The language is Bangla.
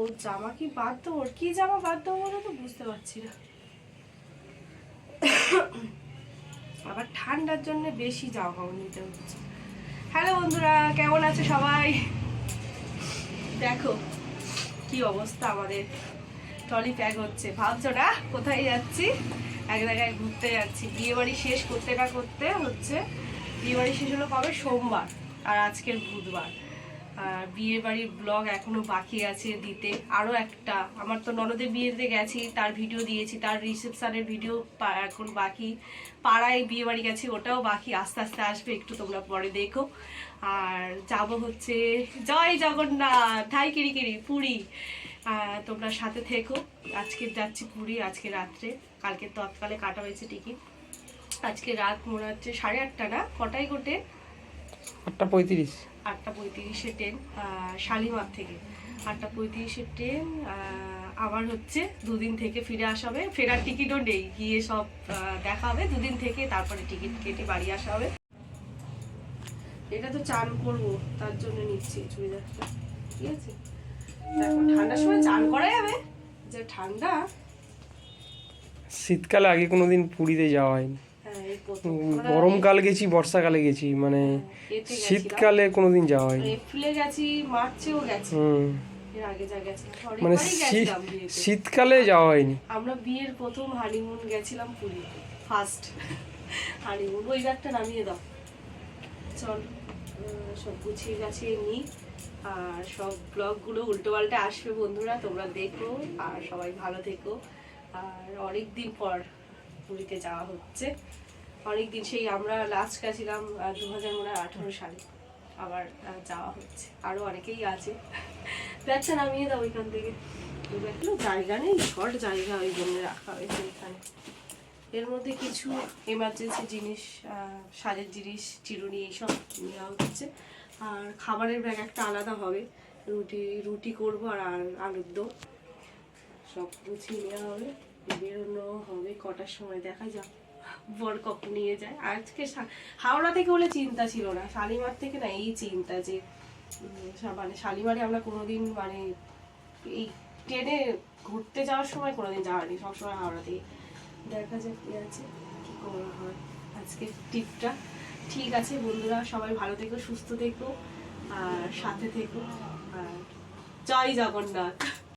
ও জামা কি বাদ দেবো? ওর কি জামা বাদ দেবো বলো তো? বুঝতে পারছি না। আবার ঠান্ডার জন্য বেশি জামা কাপড় নিতে হচ্ছে। হ্যালো বন্ধুরা, কেমন আছে সবাই? দেখো কি অবস্থা আমাদের। ট্রলি প্যাক হচ্ছে। ভাবছ না? কোথায় যাচ্ছি? এক জায়গায় ঘুরতে যাচ্ছি। বিয়ে বাড়ি শেষ করতে না করতে হচ্ছে। বিয়ে বাড়ি শেষ হলো কবে? সোমবার। আর আজকের বুধবার। বিয়ে বাড়ির ব্লগ এখনও বাকি আছে দিতে। আরও একটা, আমার তো ননদের বিয়েতে গেছি, তার ভিডিও দিয়েছি, তার রিসেপশানের ভিডিও এখন বাকি। পাড়ায় বিয়ে বাড়ি গেছি, ওটাও বাকি, আস্তে আস্তে আসবে, একটু তোমরা পরে দেখো। আর যাব হচ্ছে, জয় জগন্নাথ ঠাই কিরি কিরি, পুরী। তোমরা সাথে থেকো। আজকে যাচ্ছি পুরী, আজকে রাত্রে। কালকে তৎকালে কাটা হয়েছে টিকিট আজকে রাত মনে হচ্ছে সাড়ে আটটা না, কটায় গোটে আটটা পঁয়ত্রিশ। আটটা পঁয়ত্রিশে ট্রেন শালিমার থেকে। আটটা পঁয়ত্রিশে ট্রেন আবার হচ্ছে দুদিন থেকে ফিরে আসা হবে। ফেরার টিকিটও নেই। গিয়ে সব দেখা হবে। দুদিন থেকে তারপরে টিকিট কেটে বাড়ি আসা হবে। এটা তো চান করব তার জন্য নিচ্ছি চুড়িদারটা। ঠিক আছে? দেখো ঠান্ডার সময় চান করা যাবে। যে ঠান্ডা। শীতকালে আগে কোনোদিন পুরীতে যাওয়া হয়নি। গরমকাল গেছি বর্ষাকালে গেছি মানে শীতকালে কোনোদিন যাওয়া হয়নি। এপ্রিলে গেছি মার্চেও গেছি। মানে শীতকালে যাওয়া হয়নি। আমরা বিয়ের প্রথম হানিমুন গেছিলাম পুরী ফার্স্ট হানিমুন ওই ব্যাগটা নামিয়ে দাও। চল সব গুছিয়ে গাছিয়ে নিই। আর সব ব্লগগুলো উল্টো পাল্টে আসবে বন্ধুরা তোমরা দেখো আর সবাই ভালো থেকো। আর অনেক দিন পর পুরীতে যাওয়া হচ্ছে। অনেক দিন সেই আমরা লাস্ট গেছিলাম দু হাজার মনে আঠারো সালে। আবার যাওয়া হচ্ছে। আরও অনেকেই আছে। ব্যাগটা নামিয়ে দাও ওইখান থেকে। দেখল জায়গা নেই, শর্ট জায়গা ওই জন্য রাখা হয়েছে এখানে। এর মধ্যে কিছু এমার্জেন্সি জিনিস সাজের জিনিস, চিরুনি এইসব নেওয়া হচ্ছে। আর খাবারের ব্যাগ একটা আলাদা হবে। রুটি রুটি করব আর আলুর দম। সব গুছিয়ে নেওয়া হবে। বেরোনো হবে কটার সময়? দেখা যাক। কখন নিয়ে যায়। আজকে হাওড়া থেকে হলে চিন্তা ছিল না, শালিমার থেকে না এই চিন্তা যে মানে শালিমারে আমরা কোনোদিন মানে এই ট্রেনে ঘুরতে যাওয়ার সময় কোনোদিন যাওয়ানি সবসময় হাওড়া থেকে। দেখা যাক কী আছে, কি করা হয় আজকে টিপটা ঠিক আছে বন্ধুরা, সবাই ভালো থেকো, সুস্থ থেকো, আর সাথে থেকো, আর জয় জগন্নাথ।